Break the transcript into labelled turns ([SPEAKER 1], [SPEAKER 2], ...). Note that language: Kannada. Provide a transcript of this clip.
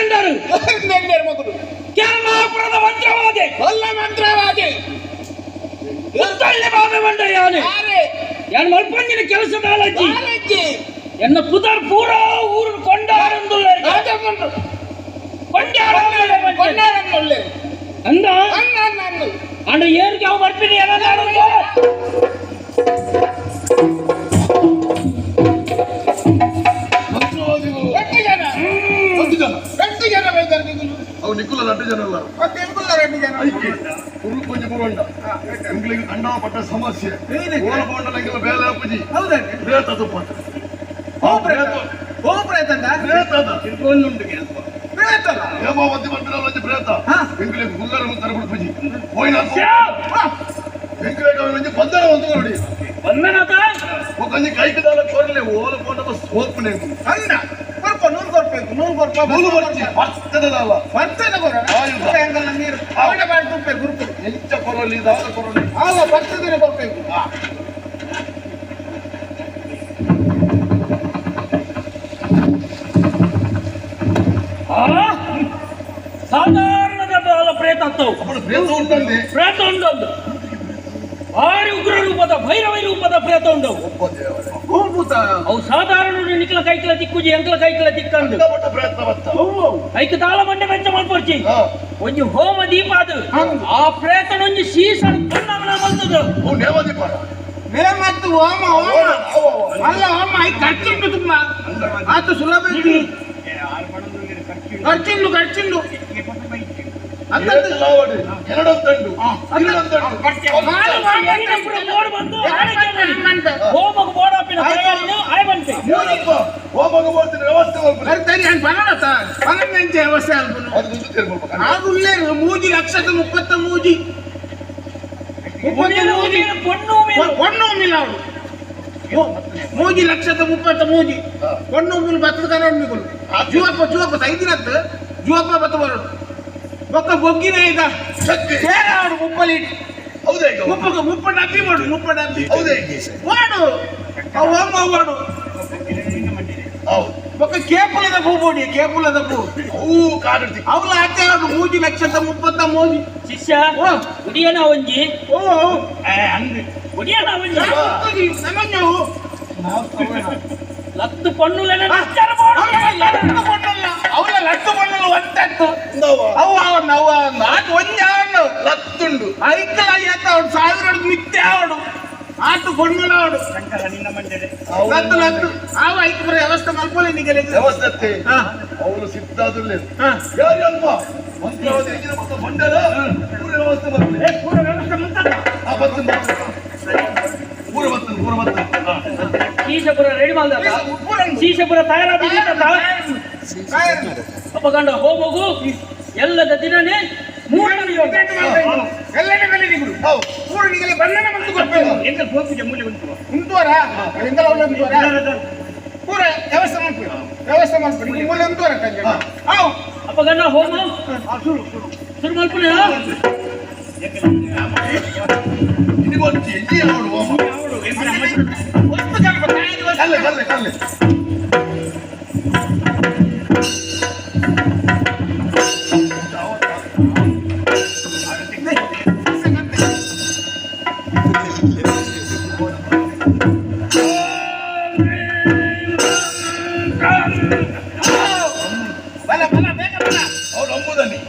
[SPEAKER 1] ಎಂದರು
[SPEAKER 2] ನೆನ್ನೆ ಮಗುದು
[SPEAKER 1] ಕೇರಳಾಪುರದ ಮಂತ್ರವಾದಿ
[SPEAKER 2] ಕೊಲ್ಲ ಮಂತ್ರವಾದಿ
[SPEAKER 1] ಮುತ್ತಳ್ಳಿ ಬಾಬೆ ಮಂಡ ಯಾನೆ
[SPEAKER 2] ಯಾರೇ
[SPEAKER 1] ಯಾನ್ ಮಲ್ಪಂಜಿನ ಕೆಲಸದ ಅಲಜ್ಜಿ
[SPEAKER 2] ಕಾಲಜ್ಜಿ
[SPEAKER 1] ಎನ್ನ ಪುದರ್ ಪೂರ ಊರು ಕೊಂಡಾರಂದು
[SPEAKER 2] ರಾಜಮಂಡ್ರು
[SPEAKER 1] ಕೊಂಡಾರ
[SPEAKER 2] ಕೊನ್ನಾರನ್ನೊಳ್ಳೆ
[SPEAKER 1] ಅಂದ
[SPEAKER 2] ಅನ್ನ ನಾನು
[SPEAKER 1] ಅಂಡ
[SPEAKER 2] ನೀವು
[SPEAKER 3] ಅವು ನಿಕ್ಕುಲ ಅಡ್ಡು ಜನ ಅಲ್ಲ ಐಕೆ ಕುರು ಕೊಂಚ ಮುಗೊಂಡ ಎಂಗ್ಲಿಗೆ ದಂಡಪಟ್ಟ ಸಮಸ್ಯೆ. ಓಲ ಬೋಂಡಲಂಗೆಲ್ಲ ಬೇಲೆ ಅಪ್ಪಜಿ.
[SPEAKER 2] ಹೌದನ್ರಿ?
[SPEAKER 3] ಪ್ರೇತ ತುಪ್ಪ.
[SPEAKER 2] ಓ ಪ್ರೇತ. ಓ ಪ್ರೇತಂದ
[SPEAKER 3] ಪ್ರೇತದ?
[SPEAKER 2] ಪ್ರೇತಲ್ಲ
[SPEAKER 3] ಹೇಮಾವತಿ ಮಂದಿರ ಪ್ರೇತ.
[SPEAKER 2] ಹಾ.
[SPEAKER 3] ಗುಲ್ಲರ ಮುಂತಾರೆ ಬಿಡ್ಪಜಿ ಹೋಯ್ನ ಎಂಗ್ಲಿಗೆ ಅವನಿಗೆ ಬಂಧನ ಒಂದು கொஞ்சம்
[SPEAKER 1] கைக்கு
[SPEAKER 3] ಒಕ್ಕಂಜಿ ಕೈಕದಾಲ ஓல ಓಲ ಬೋಂಡ ಸೋಪನೆ
[SPEAKER 2] ಅನ್ನ ಕೊರ್ಪ ನೂರು ಕೊರ್ಬೇಕು ನೂರು ಕೊರ್ಪ
[SPEAKER 3] ಮೂಲು ಬರ್ಚಿ ಬರ್ತದಲ್ಲ
[SPEAKER 2] ಬರ್ತದೆ ಕೊರ
[SPEAKER 3] ಹೌದು.
[SPEAKER 2] ಹೆಂಗಲ್ಲ ನೀರು ಅವನ ಬಾಡಿ ತುಪ್ಪೆ ಗುರುತು
[SPEAKER 3] ಎಂಚ ಕೊರಲಿ ದಾದ ಕೊರಲಿ
[SPEAKER 2] ಆಗ ಬರ್ತದೆ ಕೊರ್ಬೇಕು
[SPEAKER 1] ಆ? ಸಾಧಾರಣದ ಬಾಲ ಪ್ರೇತ ಅಂತವು
[SPEAKER 3] ಅವಳು ಪ್ರೇತ ಉಂಟಂದೆ
[SPEAKER 1] ಪ್ರೇತ ಉಂಟೊಂದು ಭಾರಿ ಉಗ್ರ ರೂಪದ ಭೈರವ ರೂಪದ ಪ್ರೇತ ಉಂಡು
[SPEAKER 3] ಒಬ್ಬ ದೇವರೇ
[SPEAKER 2] ಭೂಭೂತ
[SPEAKER 1] ಅವು ಸಾಧಾರಣ ನಿಕ್ಲ ಕೈಕಲ ದಿಕ್ಕುಜಿ ಎಂಕ್ಲ ಕೈಕಲ
[SPEAKER 3] ಬತ್ತ
[SPEAKER 1] ಐಕ ತಾಳ ಮಂಡೆ ಮೆಚ್ಚ ಮಲ್ಪರ್ಚಿ ಒಂಜಿ ಹೋಮ ದೀಪ ಅದು. ಆ ಪ್ರೇತನೊಂಜಿ ಸೀಸನ್ ಕಣ್ಣವನ ಬಂದದು
[SPEAKER 2] ಮತ್ತು ಹೋಮ ಹೋಮ. ಅಲ್ಲ ಹೋಮ ಐ ಖರ್ಚುಂಟು ತುಂಬ. ಆತು ಸುಲಭ. ಖರ್ಚುಂಡು ಖರ್ಚುಂಡು
[SPEAKER 1] ಎರಡೊಂದು
[SPEAKER 3] ದಂಡು ಹೋಮಗ ಬೋರ್ಡ್ ವ್ಯವಸ್ಥೆ
[SPEAKER 2] ಪನ್ನೊಂದು
[SPEAKER 1] ವ್ಯವಸ್ಥೆ ಆಗುಲ್ಲೇ ಮೂಜಿ ಲಕ್ಷದ
[SPEAKER 2] ಮುಪ್ಪತ್ತ ಮೂಜಿ. ಪೊನ್ನೂಮಿಲ್ಲ ಮೂಜಿ ಲಕ್ಷದ ಮುಪ್ಪತ್ತ ಮೂಜಿ. ಪೊನ್ನೂಮಿಲ್ ಬತ್ತದ ಕನ್ನಡ ಮಿಗುಲು ಜೀವಪ್ಪ ಜೀವಪ್ಪ ಐದಿನದ್ದು ಜೀವಪ್ಪ ಬತ್ತ ಬರೋದು. ಒಕ್ಕ
[SPEAKER 3] ಬೊಗ್ಗಿನ
[SPEAKER 2] ಇದ್ದ ಬೇರೆ
[SPEAKER 3] ಅವನು ಮುಪ್ಪಲ್ಲಿ
[SPEAKER 2] ಹೌದೇಗ ಮುಪ್ಪ ಮುಪ್ಪ ಡಬ್ಬಿ ಮಾಡು ಮುಪ್ಪ
[SPEAKER 3] ಡಬ್ಬಿ ಹೌದೇಗಿ
[SPEAKER 2] ಮಾಡು ಅವು ಹಂಗ ಮಾಡು
[SPEAKER 3] ಒಕ್ಕ
[SPEAKER 2] ಕೇಪುಲದ ಹೂ ಬೋಡಿ ಕೇಪುಲದ ಹೂ.
[SPEAKER 3] ಹೂ ಕಾಡಿರ್ತಿ
[SPEAKER 2] ಅವಳ ಅತ್ತೆ ಮೂಜಿ ಲಕ್ಷದ ಮುಪ್ಪತ್ತ ಮೂಜಿ.
[SPEAKER 1] ಶಿಷ್ಯ ಉಡಿಯನ ಒಂಜಿ.
[SPEAKER 2] ಓ ಅಂದ್ರೆ
[SPEAKER 1] ಉಡಿಯನ ಒಂಜಿ.
[SPEAKER 2] ಸಮಂಜವು
[SPEAKER 1] ಲತ್ತು ಪಣ್ಣುಲನ
[SPEAKER 2] ಲತ್ತು ಪಣ್ಣುಲನ ಒಂಟತ್ತು
[SPEAKER 3] ಇಂದವ
[SPEAKER 2] ಅವು ಅವನು ಅವು ಅವನು ಆತು ಒಂಜ ಅವನು
[SPEAKER 3] ಲತ್ತುಂಡು
[SPEAKER 2] ಐಕಲ ಅಯ್ಯತ್ತ ಅವನು ಸಾವಿರ ಮಿಥ್ಯೆ ಅವನು ಆತು ಬಣ್ಣಲ ಅವನು ಆ ಐಕ ಬರ ವ್ಯವಸ್ಥೆ ಮಲ್ಪೊಲೆ ನಿಗಲೆ
[SPEAKER 3] ವ್ಯವಸ್ಥೆ
[SPEAKER 2] ಹಾ.
[SPEAKER 3] ಅವನು ಸಿದ್ಧಾದುಲ್ಲೆ
[SPEAKER 2] ಹಾ.
[SPEAKER 3] ಯಾರು ಬರ್ತದೆ.
[SPEAKER 2] ಪೂರ ವ್ಯವಸ್ಥೆ ಮುಂತಲ್ಲ
[SPEAKER 3] ಆ ಬರ್ತದೆ ಪೂರ ಬರ್ತದೆ ಪೂರ ಬರ್ತದೆ.
[SPEAKER 1] ಶೀಶಪುರ ರೆಡಿ ಮಾಡ್ದ
[SPEAKER 2] ಶೀಶಪುರ
[SPEAKER 1] ಶೀಶಪುರ. ಅಪ್ಪ ಕಂಡ ಹೋಗೋಗು ಎಲ್ಲದ ದಿನನೇ ಮೂರನೇ ಯೋಗ.
[SPEAKER 2] ಎಲ್ಲನೇ ಮೇಲೆ ನಿಗುರು
[SPEAKER 3] ಹೌದು.
[SPEAKER 2] ಪೂರ ನಿಗಲೆ ಬಣ್ಣನ ಮಂತು ಕೊಡ್ಬೇಕು.
[SPEAKER 1] ಎಂತ ಗೋಪಿಗೆ ಮೂಲೆ ಉಂಟು?
[SPEAKER 2] ಉಂಟುವರ? ಎಂದಲ್ಲ ಒಳ್ಳೆ ಉಂಟುವರ? ಪೂರ ವ್ಯವಸ್ಥೆ ಮಾಡ್ಕೊಳ್ಳಿ ವ್ಯವಸ್ಥೆ ಮಾಡ್ಕೊಳ್ಳಿ ನಿಮ್ಮ ಮೂಲೆ ಉಂಟುವರ ಕಂಜ ಹಾವು
[SPEAKER 1] ಅಪ್ಪಗಂಡ ಹೋಮ? ಶುರು ಮಲ್ಪನೆ
[SPEAKER 3] ಇದಿಗೊಂದು ಎಲ್ಲಿ ಅವಳು ಹೋಮ?
[SPEAKER 2] ಒಂದು
[SPEAKER 3] ಕಲ್ಲೆ ಕಲ್ಲೆ
[SPEAKER 2] ಅಲ್ಲ.
[SPEAKER 3] ಅವ್ರು ನಂಬುದನ್ನಿ.